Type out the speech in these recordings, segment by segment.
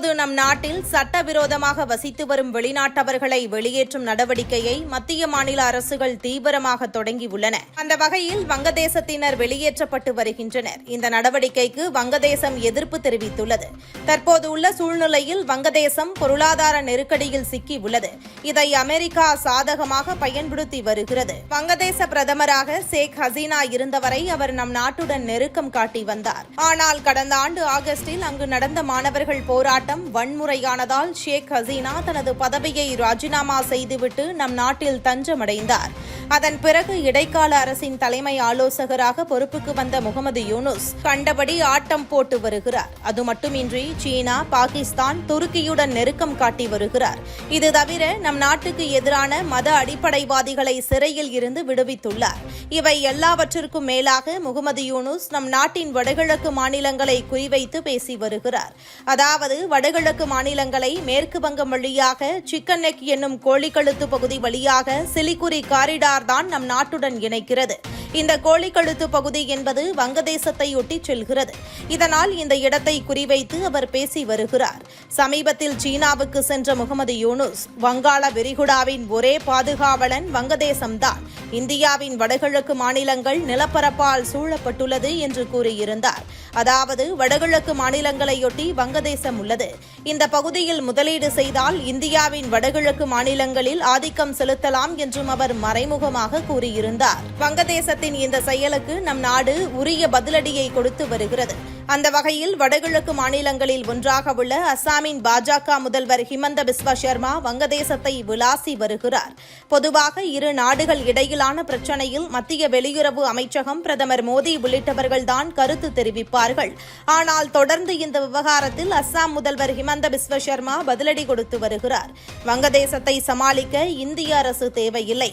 தற்போது நம் நாட்டில் சட்டவிரோதமாக வசித்து வரும் வெளிநாட்டவர்களை வெளியேற்றும் நடவடிக்கையை மத்திய மாநில அரசுகள் தீவிரமாக தொடங்கியுள்ளன அந்த வகையில் வங்கதேசத்தினர் வெளியேற்றப்பட்டு வருகின்றனர். இந்த நடவடிக்கைக்கு வங்கதேசம் எதிர்ப்பு தெரிவித்துள்ளது. தற்போது உள்ள சூழ்நிலையில் வங்கதேசம் பொருளாதார நெருக்கடியில் சிக்கி உள்ளது. இதை அமெரிக்கா சாதகமாக பயன்படுத்தி வருகிறது. வங்கதேச பிரதமராக ஷேக் ஹசீனா இருந்தவரை அவர் நம் நாட்டுடன் நெருக்கம் காட்டி வந்தார். ஆனால் கடந்த ஆண்டு ஆகஸ்டில் அங்கு நடந்த மாணவர்கள் போராட்டம் வன்முறையானதால் ஷேக் ஹசீனா தனது பதவியை ராஜினாமா செய்துவிட்டு நம் நாட்டில் தஞ்சமடைந்தார். அதன் பிறகு இடைக்கால அரசின் தலைமை ஆலோசகராக பொறுப்புக்கு வந்த முகமது யூனுஸ் கண்டபடி ஆட்டம் போட்டு வருகிறார். அது மட்டுமின்றி சீனா பாகிஸ்தான் துருக்கியுடன் நெருக்கம் காட்டி வருகிறார். இது தவிர நம் நாட்டுக்கு எதிரான மத அடிப்படைவாதிகளை சிறையில் இருந்து விடுவித்துள்ளார். இவை எல்லாவற்றிற்கும் மேலாக முகமது யூனுஸ் நம் நாட்டின் வடகிழக்கு மாநிலங்களை குறிவைத்து பேசி வருகிறார். அதாவது வடகிழக்கு மாநிலங்களை மேற்கு வங்கம் வழியாக சிக்கன் நெக் என்னும் கோழிக்கழுத்து பகுதி வழியாக சிலிகுரி காரிடார் தான் நம் நாட்டுடன் இணைக்கிறது. இந்த கோழிக்கழுத்து பகுதி என்பது வங்கதேசத்தை ஒட்டி செல்கிறது. இதனால் இந்த இடத்தை குறிவைத்து அவர் பேசி வருகிறார். சமீபத்தில் சீனாவுக்கு சென்ற முகமது யூனுஸ் வங்காள விரிகுடாவின் ஒரே பாதுகாவலன் வங்கதேசம்தான். இந்தியாவின் வடகிழக்கு மாநிலங்கள் நிலப்பரப்பால் சூழப்பட்டுள்ளது என்று கூறியிருந்தார். அதாவது வடகிழக்கு மாநிலங்களையொட்டி வங்கதேசம் உள்ளது. இந்த பகுதியில் முதலீடு செய்தால் இந்தியாவின் வடகிழக்கு மாநிலங்களில் ஆதிக்கம் செலுத்தலாம் என்றும் அவர் மறைமுகமாக கூறியிருந்தார். வங்கதேசத்தின் இந்த செயலுக்கு நம் நாடு உரிய பதிலடியை கொடுத்து வருகிறது. அந்த வகையில் வடகிழக்கு மாநிலங்களில் ஒன்றாக உள்ள அசாமின் பாஜக முதல்வர் ஹிமந்த பிஸ்வா சர்மா வங்கதேசத்தை விளாசி வருகிறார். பொதுவாக இரு நாடுகள் இடையிலான பிரச்சனையில் மத்திய வெளியுறவு அமைச்சகம் பிரதமர் மோடி உள்ளிட்டவர்கள்தான் கருத்து தெரிவிப்பார்கள். ஆனால் தொடர்ந்து இந்த விவகாரத்தில் அஸ்ஸாம் முதல்வர் ஹிமந்த பிஸ்வ சர்மா பதிலடி கொடுத்து வருகிறார். வங்கதேசத்தை சமாளிக்க இந்திய அரசு தேவையில்லை.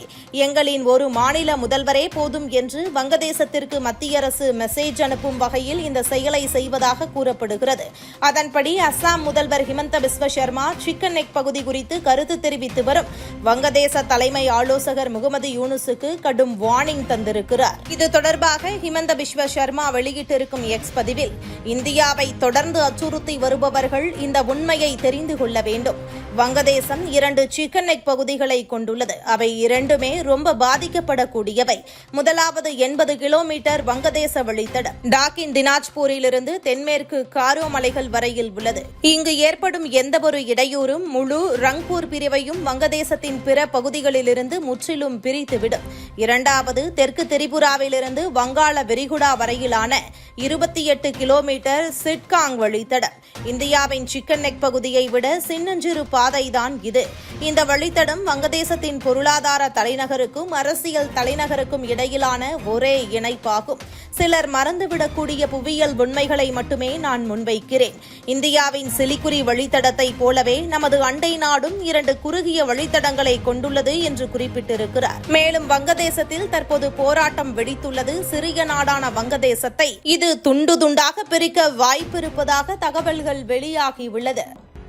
எங்களின் ஒரு மாநில முதல்வரே போதும் என்று வங்கதேசத்திற்கு மத்திய அரசு மெசேஜ் அனுப்பும் வகையில் இந்த செயலை செய்வதாக கூறப்படுகிறது. அதன்படி அஸ்ஸாம் முதல்வர் ஹிமந்த பிஸ்வ சர்மா சிக்கன் நெக் பகுதி குறித்து கருத்து தெரிவித்து வரும். வங்கதேச தலைமை ஆலோசகர் முகமது யூனுஸுக்கு கடும் வார்னிங் தந்திருக்கிறார். இது தொடர்பாக ஹிமந்த பிஸ்வ சர்மா வெளியிட்டிருக்கும் எக்ஸ் பதிவில் இந்தியாவை தொடர்ந்து அச்சுறுத்தி வருபவர்கள் இந்த உண்மையை தெரிந்து கொள்ள வேண்டும். வங்கதேசம் இரண்டு சிக்கன் நெக் பகுதிகளை கொண்டுள்ளது. அவை இரண்டுமே ரொம்ப பாதிக்கப்படக்கூடியவை. முதலாவது எண்பது கிலோமீட்டர் வங்கதேச வழித்தடம். டாக்கின் தினாஜ்பூரிலிருந்து தென்மேற்கு காரோ மலைகள் வரையில் உள்ளது. இங்கு ஏற்படும் எந்தவொரு இடையூறும் முழு ரங்பூர் பிரிவையும் வங்கதேசத்தின் பிற பகுதிகளிலிருந்து முற்றிலும் பிரித்துவிடும். இரண்டாவது தெற்கு திரிபுராவிலிருந்து வங்காள விரிகுடா வரையிலான இருபத்தி எட்டு கிலோமீட்டர் சிட்காங் வழித்தடம். இந்தியாவின் சிக்கன் நெக் பகுதியை விட சின்னஞ்சிறு பாதைதான் இது. இந்த வழித்தடம் வங்கதேசத்தின் பொருளாதார தலைநகருக்கும் அரசியல் தலைநகருக்கும் இடையிலான ஒரே இணைப்பாகும். சிலர் மறந்துவிடக்கூடிய புவியியல் உண்மைகளை மட்டுமே நான் முன்வைக்கிறேன். இந்தியாவின் சிலிகுரி வழித்தடத்தை போலவே நமது அண்டை நாடும் இரண்டு குறுகிய வழித்தடங்களை கொண்டுள்ளது என்று குறிப்பிட்டிருக்கிறார். மேலும் வங்கதேசத்தில் தற்போது போராட்டம் வெடித்துள்ளது சிறிய நாடான வங்கதேசத்தை. இது துண்டு துண்டாக பிரிக்க வாய்ப்பிருப்பதாக தகவல்கள் வெளியாகியுள்ளது.